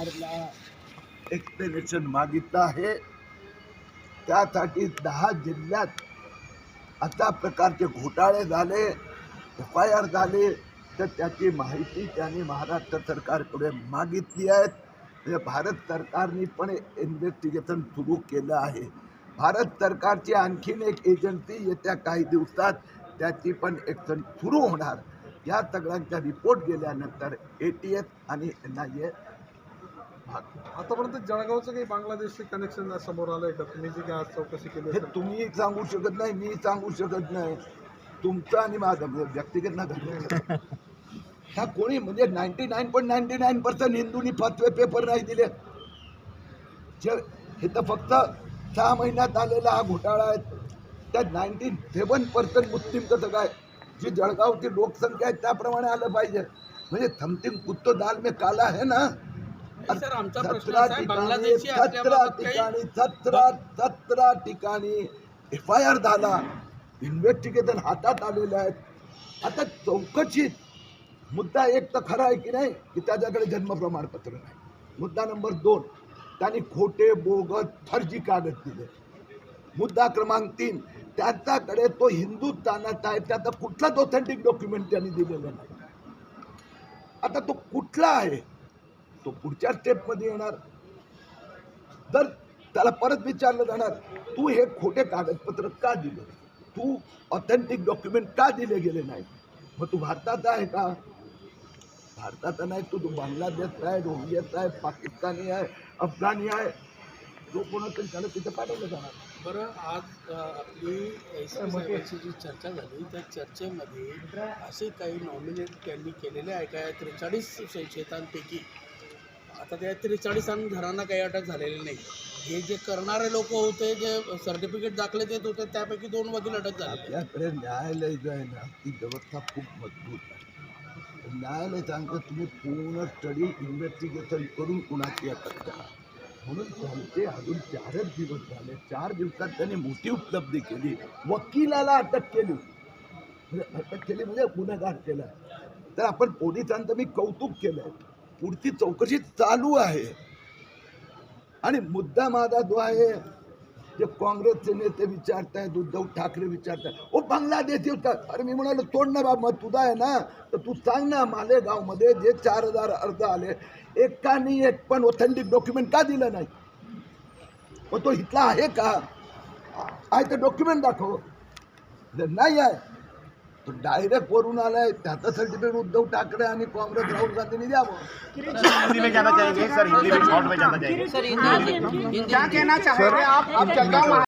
सरकारला एक्सप्लेनेशन मागितलं आहे. त्यासाठी दहा जिल्ह्यात अशा प्रकारचे घोटाळे झाले एफ आय आर झाले. तर त्याची माहिती त्यांनी महाराष्ट्र सरकारकडे मागितली आहेत म्हणजे भारत सरकारने पण इन्व्हेस्टिगेशन सुरू केलं आहे. भारत सरकारची आणखीन एक एजन्सी येत्या काही दिवसात त्याची पण एक्शन सुरू होणार. या सगळ्यांचा रिपोर्ट गेल्यानंतर ए टी एस आणि एन आय ए आतापर्यंत जळगावचं काही बांगलादेशचे कनेक्शन समोर आलंय का? तुम्ही जी काय आज चौकशी केली हे तुम्ही सांगू शकत नाही मी सांगू शकत नाही. तुमचं आणि माझं म्हणजे व्यक्तिगत ना हा कोणी म्हणजे ninety nine point ninety nine percent हिंदूंनी फतवे पेपर नाही दिले. जे हे तर फक्त सहा महिन्यात आलेला हा घोटाळा आहे. त्यात नाईन्टी सेवन पर्सेंट मुस्लिम कसं काय जी जळगावची लोकसंख्या आहे त्याप्रमाणे आलं पाहिजे. म्हणजे समथिंग कुत्तो दाल में काला है ना? सर आमचा प्रश्न सतरा असा आहे बांगलादेशी सतरा असल्याबाबत काही ठिकाणी सतरा सतरा ठिकाणी एफ आय आर झाला. इन्व्हेस्टिगेशन हातात आलेले आहेत. आता चौकशीत मुद्दा एक तर खरा आहे की नाही की त्याच्याकडे जन्म प्रमाणपत्र नाही. मुद्दा नंबर दोन त्यांनी खोटे बोगस फर्जी कागद दिले. मुद्दा क्रमांक तीन त्याच्याकडे तो हिंदुस्थानात आहे त्याचा कुठलाच ऑथेंटिक डॉक्युमेंट त्यांनी दिलेलं नाही. आता तो कुठला आहे? तो पुढच्या स्टेपमध्ये येणार. तर त्याला परत विचारलं जाणार तू हे खोटे कागदपत्र का दिले? तू ऑथेंटिक डॉक्युमेंट का दिले गेले नाही? मग तू भारताचा आहे का? भारताचा नाही तू तू बांगलादेश आहे रोहिंग्याचा आहे पाकिस्तानी आहे अफगाणी आहे. जो कोणाकडे त्याला तिथे पाठवलं जाणार. बरं आज आपली साहेबांची जी चर्चा झाली त्या चर्चेमध्ये असे काही नॉमिनेट त्यांनी केलेले आहे का? त्रेचाळीस संशयितांपैकी. आता त्या त्रेचाळीस घरांना काही अटक झालेली नाही. हे जे करणारे लोक होते जे सर्टिफिकेट दाखले देत होते त्यापैकी दोन वकील अटक झाले. आपल्याकडे न्यायालय जो आहे ना ती व्यवस्था खूप मजबूत आहे. न्यायालय सांगतं तुम्ही पूर्ण स्टडी इन्व्हेस्टिगेशन करून कुणाची अटक करा. म्हणून त्यांचे अजून चारच दिवस झाले. चार दिवसात त्यांनी मोठी उपलब्धी केली. वकिलाला अटक केली. म्हणजे अटक केली म्हणजे गुन्हेगार केला. तर आपण पोलिसांचं मी कौतुक केलं पुढची चौकशी चालू आहे. आणि मुद्दा माझा जो आहे जे काँग्रेसचे नेते विचारतायत उद्धव ठाकरे विचारतायत ओ बांगलादेशी येतात अरे मी म्हणालो तोड ना बाबा मग तुझा आहे ना? तर तू सांग ना मालेगावमध्ये जे चार हजार अर्ज आले एकानी एक पण ऑथेंटिक डॉक्युमेंट का दिलं नाही? मग तो इथला आहे का? आहे तर डॉक्युमेंट दाखव. जर नाही आहे. तो डायरेक्ट वरून आलाय त्याचं सर्टिफिकेट उद्धव ठाकरे आणि काँग्रेस राहुल गांधींनी द्यावं. हिंदी में जाना चाहेंगे सर हिंदी में शॉर्ट में जाना चाहेंगे. क्या कहना चाहेंगे आप? आप जलगांव